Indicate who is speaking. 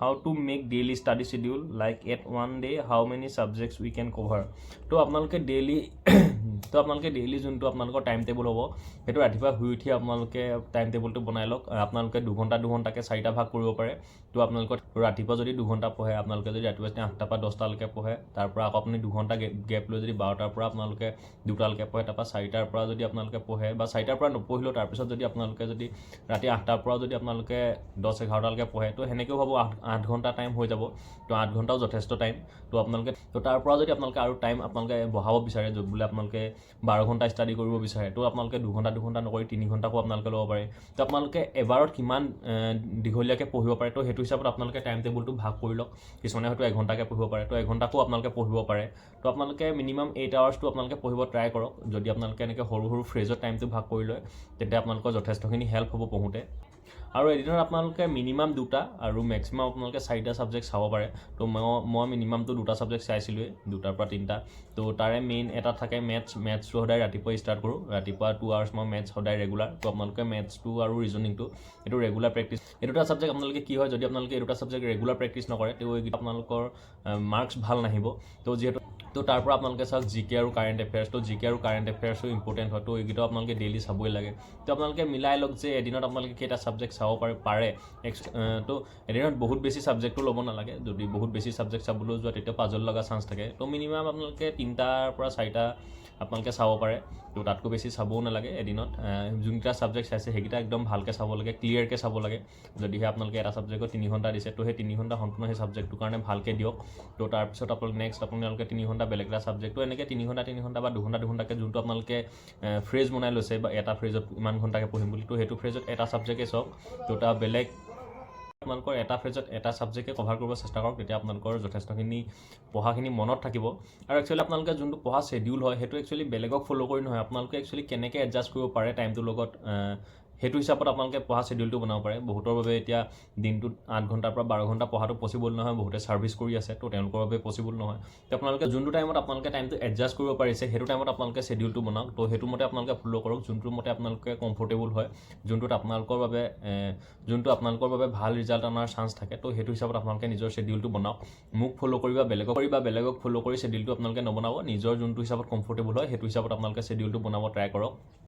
Speaker 1: how to make daily study schedule like at one day how many subjects we can cover তো আপোনালোকে daily তো আপোনালোকে daily যোনটো আপোনালোকৰ টাইম টেবুল হ'ব, সেইটো ৰাতিপুৱা শুই উঠি আপোনালোকে টাইম টেবুলটো বনাই লওক। আপোনালোকে দুঘণ্টা, দুঘণ্টাকৈ চাৰিটা ভাগ কৰিব পাৰে। তো আপোনালোকৰ ৰাতিপুৱা যদি দুঘণ্টা পঢ়ে, আপোনালোকে যদি ৰাতিপুৱা আঠটাৰ পৰা দহটালৈকে পঢ়ে তাৰ পৰা আকৌ আপুনি দুঘণ্টা গেপ লৈ যদি বাৰটাৰ পৰা আপোনালোকে দুটালৈকে পঢ়ে, তাৰপৰা চাৰিটাৰ পৰা যদি আপোনালোকে পঢ়ে বা চাৰিটাৰ পৰা নপঢ়িলেও তাৰপিছত যদি আপোনালোকে যদি ৰাতি আঠটাৰ পৰা যদি আপোনালোকে দহ, এঘাৰটালৈকে পঢ়ে, তো সেনেকৈও ভাবোঁ আঠ আঠ ঘণ্টা টাইম হৈ যাব। তো আঠ ঘণ্টাও যথেষ্ট টাইম তো আপোনালোকে, তো তাৰ পৰা যদি আপোনালোকে আৰু টাইম আপোনালোকে বঢ়াব বিচাৰে বোলে আপোনালোকে বাৰ ঘণ্টা ষ্টাডি কৰিব বিচাৰে। তো আপোনালোকে দুঘণ্টা দুঘণ্টা নকৰি তিনি ঘণ্টাকো আপোনালোকে ল'ব পাৰে। তো আপোনালোকে এবাৰত কিমান দীঘলীয়াকৈ পঢ়িব পাৰে তো সেইটো হিচাপত আপোনালোকে টাইম টেবুলটো ভাগ কৰি লওক। কিছুমানে হয়তো এঘণ্টাকৈ পঢ়িব পাৰে তো এঘণ্টাকো আপোনালোকে পঢ়িব পাৰে। তো আপোনালোকে মিনিমাম এইট আৱাৰ্ছটো আপোনালোকে পঢ়িব ট্ৰাই কৰক। যদি আপোনালোকে এনেকৈ সৰু সৰু ফ্ৰেজত টাইমটো ভাগ কৰি লয় তেতিয়া আপোনালোকৰ যথেষ্টখিনি হেল্প হ'ব পঢ়োঁতে। আৰু এদিনত আপোনালোকে মিনিমাম দুটা আৰু মেক্সিমাম আপোনালোকে চাৰিটা ছাবজেক্ট চাব পাৰে। তো মই মিনিমামটো দুটা ছাবজেক্ট চাইছিলোঁৱেই দুটাৰ পৰা তিনিটা। তো তাৰে মেইন এটা থাকে মেথছ মেথছটো সদায় ৰাতিপুৱাই ষ্টাৰ্ট কৰোঁ। ৰাতিপুৱা টু আৱাৰ্ছ মই মেথছ সদায় ৰেগুলাৰ তো আপোনালোকে মেথছটো আৰু ৰিজনিংটো এইটো ৰেগুলাৰ প্ৰেক্টিছ এই দুটা ছাবজেক্ট আপোনালোকে কি হয়, যদি আপোনালোকে এই দুটা ছাবজেক্ট ৰেগুলাৰ প্ৰেক্টিছ নকৰে, তো এইকেইটা আপোনালোকৰ মাৰ্কছ ভালো নাহিব। তো যিহেতু, তো তাৰ পৰা আপোনালোকে চাওক জি কে আৰু কাৰেণ্ট এফেয়াৰ্ছ তো জি কে আৰু কাৰেণ্ট এফেয়াৰ্ছো ইম্পৰ্টেণ্ট হয়। তো এইকেইটাও আপোনালোকে ডেইলি চাবই লাগে। তো আপোনালোকে মিলাই লওক যে এদিনত আপোনালোকে কেইটা ছাবজেক্ট চাব পাৰে পাৰে। এক্স তো এদিনত বহুত বেছি ছাবজেক্টটো ল'ব নালাগে। যদি বহুত বেছি ছাবজেক্ট চাবলৈ যোৱা তেতিয়া পাজল লগা চান্স থাকে। তো মিনিমাম আপোনালোকে তিনিটাৰ পৰা চাৰিটা আপোনালোকে চাব পাৰে। তো তাতকৈ বেছি চাবও নালাগে এদিনত। যোনকেইটা ছাবজেক্ট চাইছে, সেইকেইটা একদম ভালকৈ চাব লাগে ক্লিয়াৰকৈ চাব লাগে। যদিহে আপোনালোকে এটা ছাবজেক্টত তিনি ঘণ্টা দিছে, তো সেই তিনি ঘণ্টা সম্পূৰ্ণ সেই ছাবজেক্টটোৰ কাৰণে ভালকৈ দিয়ক। তো তাৰপিছত আপোনালোকে নেক্সট আপোনালোকে তিনি ঘণ্টা বেলেগ এটা ছাবজেক্টটো এনেকৈ তিনি ঘণ্টা তিনি ঘণ্টা বা দুঘণ্টা, দুঘণ্টাকৈ যোনটো আপোনালোকে ফ্ৰেজ বনাই লৈছে বা এটা ফ্ৰেজত ইমান ঘণ্টাকৈ পঢ়িম বুলি, তো সেইটো ফ্ৰেজত এটা ছাবজেক্টে চাওক। তো এটা বেলেগ আপোনালোকৰ এটা ফ্ৰেজত এটা ছাবজেক্টে কভাৰ কৰিব চেষ্টা কৰক তেতিয়া আপোনালোকৰ যথেষ্টখিনি পঢ়াখিনি মনত থাকিব। আৰু একচুৱেলি আপোনালোকে যোনটো পঢ়া শ্বেডিউল হয় সেইটো একচুৱেলি বেলেগক ফ'ল' কৰি নহয়। আপোনালোকে একচুৱেলি কেনেকৈ এডজাষ্ট কৰিব পাৰে টাইমটোৰ লগত সেইটো হিচাপত আপোনালোকে পঢ়া শ্বেডিউলটো বনাব পাৰে। বহুতৰ বাবে এতিয়া দিনটোত আঠ ঘণ্টাৰ পৰা বাৰ ঘণ্টা পঢ়াটো পচিবল নহয়, বহুতে ছাৰ্ভিচ কৰি আছে, তো তেওঁলোকৰ বাবে পচিবল নহয়। তো আপোনালোকে যোনটো টাইমত আপোনালোকে টাইমটো এডজাষ্ট কৰিব পাৰিছে, সেইটো টাইমত আপোনালোকে শ্বেডিউলটো বনাওক। তো সেইটো মতে আপোনালোকে ফ'ল' কৰক, যোনটো মতে আপোনালোকে কমফৰ্টেবল হয়, যোনটোত আপোনালোকৰ বাবে যোনটো আপোনালোকৰ বাবে ভালো ৰিজাল্ট অনাৰ চান্স থাকে, তো সেইটো হিচাপত আপোনালোকে নিজৰ শ্বেডিউলটো বনাওক। মোক ফ'ল' কৰি বা বেলেগক কৰি বা বেলেগক ফ'ল' কৰি শ্বেডিউলটো আপোনালোকে নবনাব। নিজৰ যোনটো হিচাপত কমফৰ্টেবল হয়, সেইটো হিচাপত আপোনালোকে শ্বেডিউলটো বনাব ট্ৰাই কৰক।